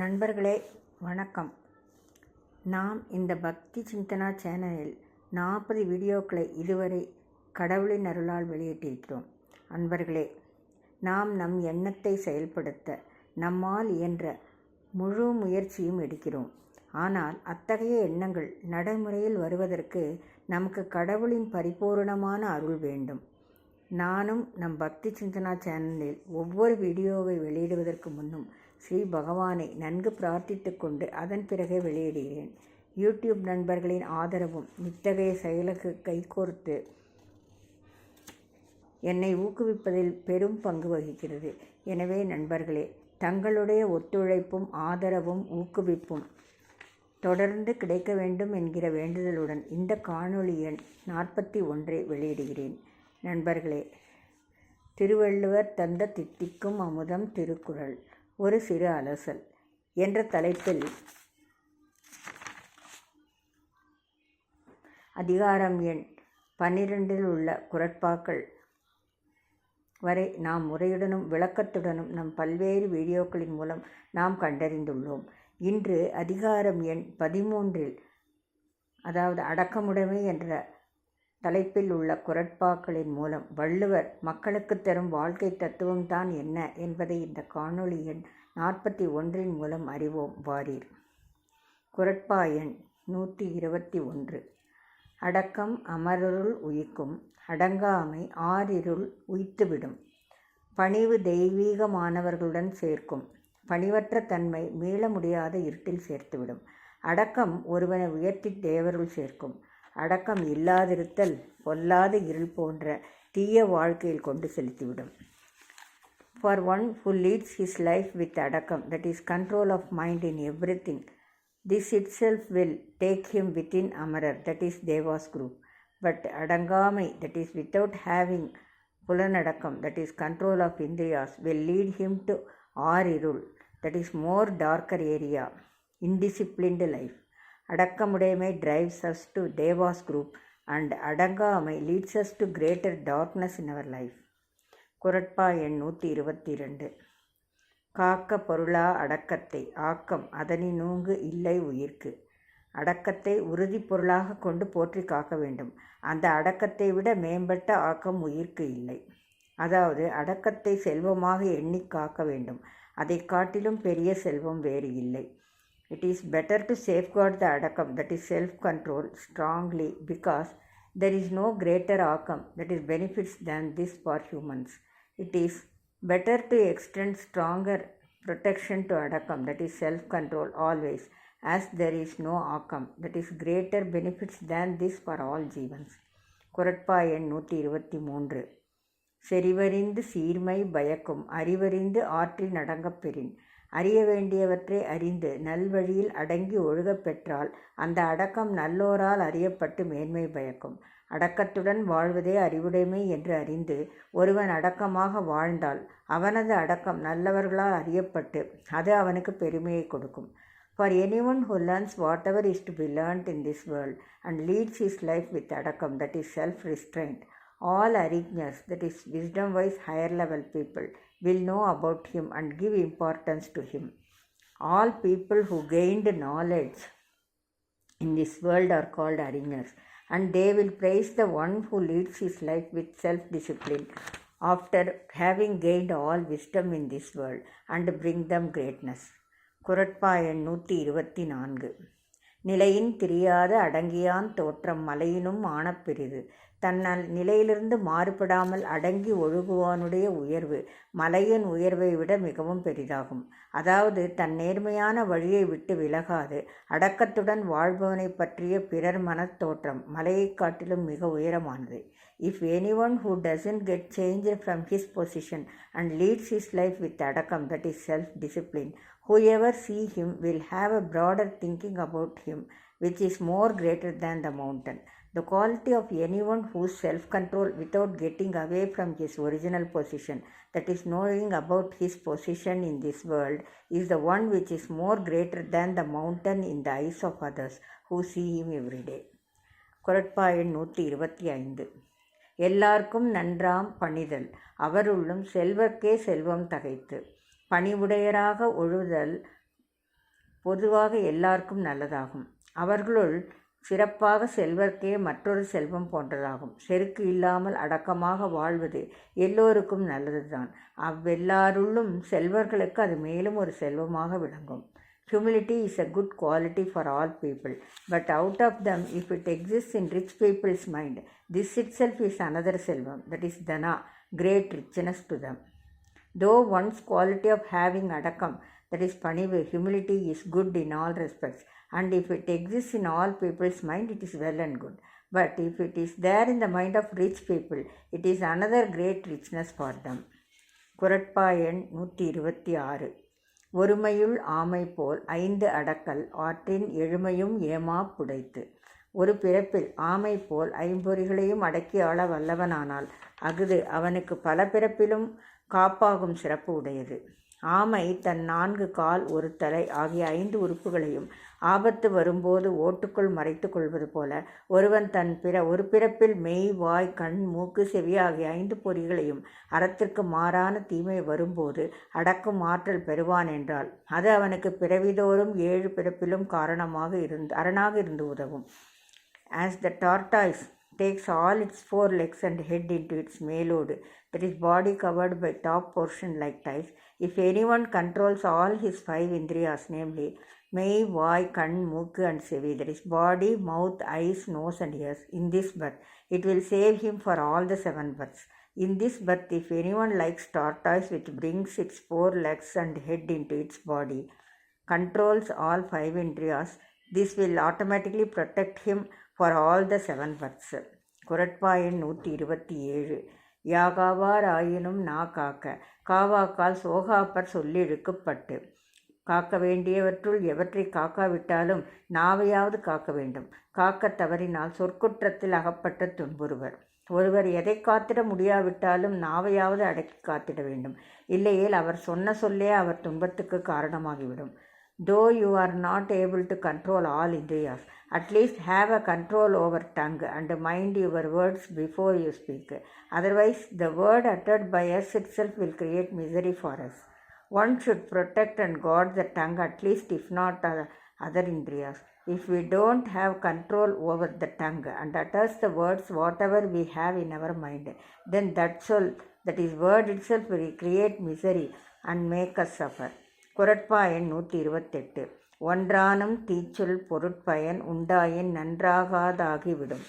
நண்பர்களே வணக்கம். நாம் இந்த பக்தி சிந்தனா சேனலில் நாற்பது வீடியோக்களை இதுவரை கடவுளின் அருளால் வெளியிட்டிருக்கிறோம். அன்பர்களே நாம் நம் எண்ணத்தை செயல்படுத்த நம்மால் இயன்ற முழு முயற்சியும் எடுக்கிறோம். ஆனால் அத்தகைய எண்ணங்கள் நடைமுறையில் வருவதற்கு நமக்கு கடவுளின் பரிபூரணமான அருள் வேண்டும். நானும் நம் பக்தி சிந்தனா சேனலில் ஒவ்வொரு வீடியோவை வெளியிடுவதற்கு முன்னும் ஸ்ரீ பகவானை நன்கு பிரார்த்தித்து கொண்டு அதன் பிறகே வெளியிடுகிறேன். யூடியூப் நண்பர்களின் ஆதரவும் இத்தகைய செயலுக்கு கைகோர்த்து என்னை ஊக்குவிப்பதில் பெரும் பங்கு வகிக்கிறது. எனவே நண்பர்களே தங்களுடைய ஒத்துழைப்பும் ஆதரவும் ஊக்குவிப்பும் தொடர்ந்து கிடைக்க வேண்டும் என்கிற வேண்டுதலுடன் இந்த காணொளி எண் நாற்பத்தி ஒன்றை வெளியிடுகிறேன். நண்பர்களே திருவள்ளுவர் தந்த தித்திக்கும் அமுதம் திருக்குறள். ஒரு சிறு அலசல் என்ற தலைப்பில் அதிகாரம் எண் பன்னிரெண்டில் உள்ள குரட்பாக்கள் வரை நாம் முறையுடனும் விளக்கத்துடனும் நம் பல்வேறு வீடியோக்களின் மூலம் நாம் கண்டறிந்துள்ளோம். இன்று அதிகாரம் எண் பதிமூன்றில் அதாவது அடக்கமுடைமை என்ற தலைப்பில் உள்ள குரட்பாக்களின் மூலம் வள்ளுவர் மக்களுக்கு தரும் வாழ்க்கை தத்துவம்தான் என்ன என்பதை இந்த காணொளி எண் நாற்பத்தி ஒன்றின் மூலம் அறிவோம். வாரீர். குரட்பா எண் நூற்றி இருபத்தி ஒன்று. அடக்கம் அமருள் உயிக்கும் அடங்காமை ஆறிருள் உய்த்துவிடும். பணிவு தெய்வீகமானவர்களுடன் சேர்க்கும் பணிவற்ற தன்மை மீள முடியாத இருட்டில் சேர்த்துவிடும். அடக்கம் ஒருவனை உயர்த்தி தேவருள் சேர்க்கும் அடக்கம் இல்லாதிருத்தல் பொல்லாத இருள் போன்ற தீய வாழ்க்கையில் கொண்டு செலுத்திவிடும். For one who leads his life with அடக்கம் that is control of mind in everything this itself will take him in அமரர் that is devas group but அடங்காமை that is without having புலனடக்கம் that is control of indriyas will lead him to R இருள் that is more darker area indisciplined life அடக்கமுடைமை drives us to devas group and அடங்காமை leads us to greater darkness in our life குரட்பா எண் நூற்றி இருபத்தி ரெண்டு காக்க பொருளா அடக்கத்தை ஆக்கம் அதனினூங்கு இல்லை உயிர்க்கு. அடக்கத்தை உறுதி பொருளாக கொண்டு போற்றி காக்க வேண்டும். அந்த அடக்கத்தை விட மேம்பட்ட ஆக்கம் உயிர்க்கு இல்லை. அதாவது அடக்கத்தை செல்வமாக எண்ணி காக்க வேண்டும். அதை காட்டிலும் பெரிய செல்வம் வேறு இல்லை. It is better to safeguard the adakam, that is self control, strongly because there is no greater akam that is benefits than this for humans. It is better to extend stronger protection to adakam, that is self control, always, as there is no akam that is greater benefits than this for all ஜீவன்ஸ் குரட்பா எண் நூற்றி இருபத்தி மூன்று செறிவறிந்து சீர்மை பயக்கும் அறிவறிந்து ஆற்றில் நடங்கப் பெறின் அறிய வேண்டியவற்றை அறிந்து நல்வழியில் அடங்கி ஒழுகப் பெற்றால் அந்த அடக்கம் நல்லோரால் அறியப்பட்டு மேன்மை பயக்கும். அடக்கத்துடன் வாழ்வதே அறிவுடைமை என்று அறிந்து ஒருவன் அடக்கமாக வாழ்ந்தால் அவனது அடக்கம் நல்லவர்களால் அறியப்பட்டு அது அவனுக்கு பெருமையை கொடுக்கும். For any one who learns whatever is to be learnt in this world and leads is life with அடக்கம் that is self restraint all அரிக்னஸ் that is wisdom wise higher level people will know about him and give importance to him. All people who gained knowledge in this world are called arigners, and they will praise the one who leads his life with self discipline after having gained all wisdom in this world and bring them greatness. குரட்பா எண் நூற்றி இருபத்தி நான்கு நிலையின் தெரியாத அடங்கியான் தோற்றம் மலையினும் ஆனப்பெரிது தன்னால் நிலையிலிருந்து மாறுபடாமல் அடங்கி ஒழுகுவானுடைய உயர்வு மலையின் உயர்வை விட மிகவும் பெரிதாகும். அதாவது தன் நேர்மையான வழியை விட்டு விலகாது. அடக்கத்துடன் வாழ்பவனை பற்றிய பிறர் மனத்தோற்றம் மலையை காட்டிலும் மிக உயரமானது. If any one who doesn't get change from his position and leads his life with அடக்கம் that is self discipline whoever see him will have a broader thinking about him which is more greater than the mountain the quality of anyone whose self control without getting away from his original position that is knowing about his position in this world is the one which is more greater than the mountain in the eyes of others who see him every day குரட்பாயன் நூற்றி இருபத்தி ஐந்து எல்லாருக்கும் நன்றாம் பணிதல் அவருள்ளும் செல்வர்க்கே செல்வம் தகைத்து பணிவுடையராக ஒழுதல் பொதுவாக எல்லாருக்கும் நல்லதாகும் அவர்களுள் சிறப்பாக செல்வர்க்கே மற்றொரு செல்வம் போன்றதாகும். செருக்கு இல்லாமல் அடக்கமாக வாழ்வது எல்லோருக்கும் நல்லதுதான். அவ்வெல்லாருள்ளும் செல்வர்களுக்கு அது மேலும் ஒரு செல்வமாக விளங்கும். Humility is a good quality for all people but out of them if it exist in rich people's mind this itself is another Selvam that is Dhana great richness to them though one's quality of having அடக்கம் that is பணிவு humility is good in all respects and if it exists in all people's mind it is well and good but if it is there in the mind of rich people it is another great richness for them குரட்பா எண் நூற்றி இருபத்தி ஆறு ஒருமையுள் ஆமை போல் ஐந்து அடக்கல் ஆற்றின் எழுமையும் ஏமா புடைத்து ஒரு பிறப்பில் ஆமை போல் ஐம்பொறிகளையும் அடக்கி ஆள வல்லவனானால் அஃது அவனுக்கு பல பிறப்பிலும் காப்பாகும் சிறப்பு உடையது ஆமை தன் நான்கு கால் ஒரு தலை ஆகிய ஐந்து உறுப்புகளையும் ஆபத்து வரும்போது ஓட்டுக்குள் மறைத்து கொள்வது போல ஒருவன் தன் பிற ஒரு பிறப்பில் மெய் வாய் கண் மூக்கு செவி ஆகிய ஐந்து பொறிகளையும் அறத்திற்கு மாறான தீமை வரும்போது அடக்கும் ஆற்றல் பெறுவான் என்றால் அது அவனுக்கு பிறவிதோறும் ஏழு பிறப்பிலும் காரணமாக இருந்து அரணாக இருந்து உதவும். As the tortoise takes all its four legs and head into its mailode, that is body covered by top portion like ties, if anyone controls all his five indriyas, namely மெய் வாய் கண் மூக்கு and செவி that is body mouth eyes nose and ears in this birth it will save him for all the seven births in this birth if anyone likes tortoise which brings its four legs and head into its body controls all five indriyas this will automatically protect him for all the seven births குரட்பாயன் நூற்றி இருபத்தி ஏழு யாகாவார் ஆயினும் நா காக்க காவாக்கால் சோகாப்பர் சொல்லிழுக்கப்பட்டு காக்க வேண்டியவற்றுள் எவற்றை காக்காவிட்டாலும் நாவையாவது காக்க வேண்டும். காக்க தவறினால் சொற்குற்றத்தில் அகப்பட்ட துன்புறுவர். ஒருவர் எதை காத்திட முடியாவிட்டாலும் நாவையாவது அடக்கி காத்திட வேண்டும். இல்லையேல் அவர் சொன்ன சொல்லே அவர் துன்பத்துக்கு காரணமாகிவிடும். though you are not able to control all indriyas at least have a control over tongue and mind your words before you speak. Otherwise the word uttered by us itself will create misery for us. One should protect and guard the tongue at least if not uh, other indriyas. If we don't have control over the tongue and utters the words whatever we have in our mind then that soul, that is word itself will create misery and make us suffer. குரட்பா எண் நூற்றி இருபத்தெட்டு ஒன்றானும் தீச்சொல் பொருட்பயன் உண்டாயின் நன்றாகாதாகிவிடும்.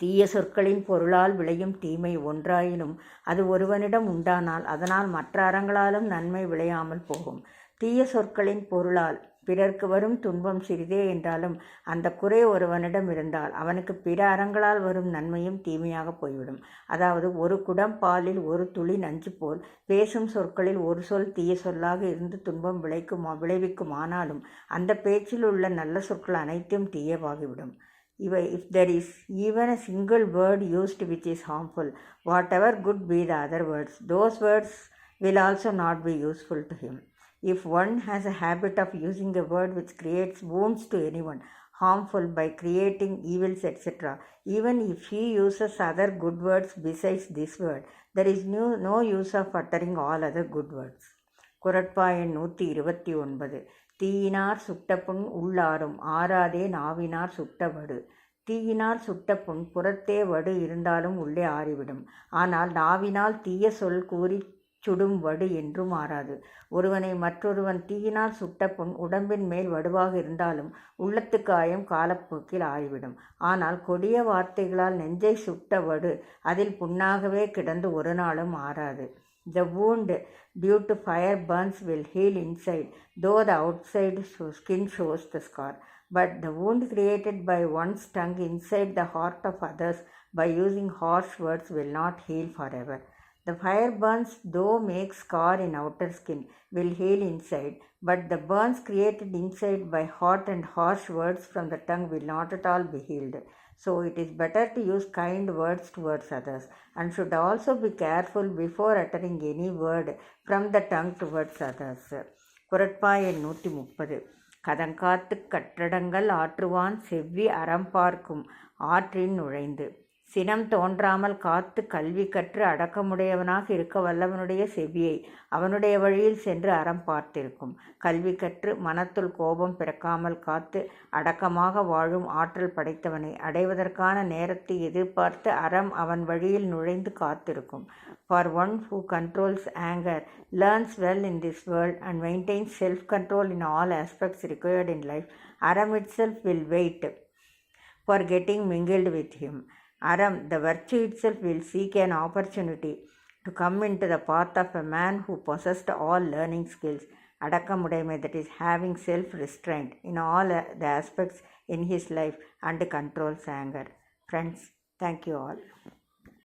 தீய சொற்களின் பொருளால் விளையும் தீமை ஒன்றாயினும் அது ஒருவனிடம் உண்டானால் அதனால் மற்ற அறங்களாலும் நன்மை விளையாமல் போகும். தீய சொற்களின் பொருளால் பிறர்க்கு வரும் துன்பம் சிறிதே என்றாலும் அந்த குறை ஒருவனிடம் இருந்தால் அவனுக்கு பிற அறங்களால் வரும் நன்மையும் தீமையாக போய்விடும். அதாவது ஒரு குடம் பாலில் ஒரு துளி நஞ்சு போல் பேசும் சொற்களில் ஒரு சொல் தீய சொல்லாக இருந்து துன்பம் விளைக்குமா விளைவிக்குமானாலும் அந்த பேச்சில் உள்ள நல்ல சொற்கள் அனைத்தும் தீயவாகிவிடும். இவை if there is even a single word used which is harmful whatever good be the other words those words will also not be useful to him if one has a habit of using a word which creates wounds to any one harmful by creating evils etc even if he uses other good words besides this word there is no, no use of uttering all other good words. குரட்பா எண் நூற்றி இருபத்தி ஒன்பது. தீயினார் சுட்ட புண் உள்ளாரும் ஆறாதே நாவினார் சுட்ட வடு. தீயினால் சுட்ட புண் புறத்தே வடு இருந்தாலும் உள்ளே ஆறிவிடும். ஆனால் நாவினால் தீய சொல் கூறி சுடும் வடு என்றும் மாறாது ஒருவனை மற்றொருவன் தீயினால் சுட்ட புண் உடம்பின் மேல் வடுவாக இருந்தாலும் உள்ளத்து காயம் காலப்போக்கில் ஆய்விடும் ஆனால் கொடிய வார்த்தைகளால் நெஞ்சை சுட்ட வடு அதில் புண்ணாகவே கிடந்து ஒரு நாளும் மாறாது the wound due to fire burns will heal inside though the outside skin shows the scar but the wound created by one's tongue inside the heart of others by using harsh words will not heal forever The fire burns, though makes scar in outer skin, will heal inside, but the burns created inside by hot and harsh words from the tongue will not at all be healed. So it is better to use kind words towards others and should also be careful before uttering any word from the tongue towards others. குரட்பா எண் நூற்றி முப்பது கதங்காத்து கட்டடங்கள் ஆற்றுவான் செவ்வி அறம் பார்க்கும் ஆற்றின் நுழைந்து சினம் தோன்றாமல் காத்து கல்வி கற்று அடக்கமுடையவனாக இருக்க வல்லவனுடைய செவியை அவனுடைய வழியில் சென்று அறம் பார்த்திருக்கும். கல்வி கற்று மனத்துள் கோபம் பிறக்காமல் காத்து அடக்கமாக வாழும் ஆற்றல் படைத்தவனை அடைவதற்கான நேரத்தை எதிர்பார்த்து அறம் அவன் வழியில் நுழைந்து காத்திருக்கும். For one who controls anger learns well in this world and maintains self control in all aspects required in life அறம் itself will wait for getting mingled with him Aram, the virtue itself will seek an opportunity to come into the path of a man who possessed all learning skills, Adakamudaime, that is, having self restraint in all uh, the aspects in his life and controls anger. Friends, thank you all.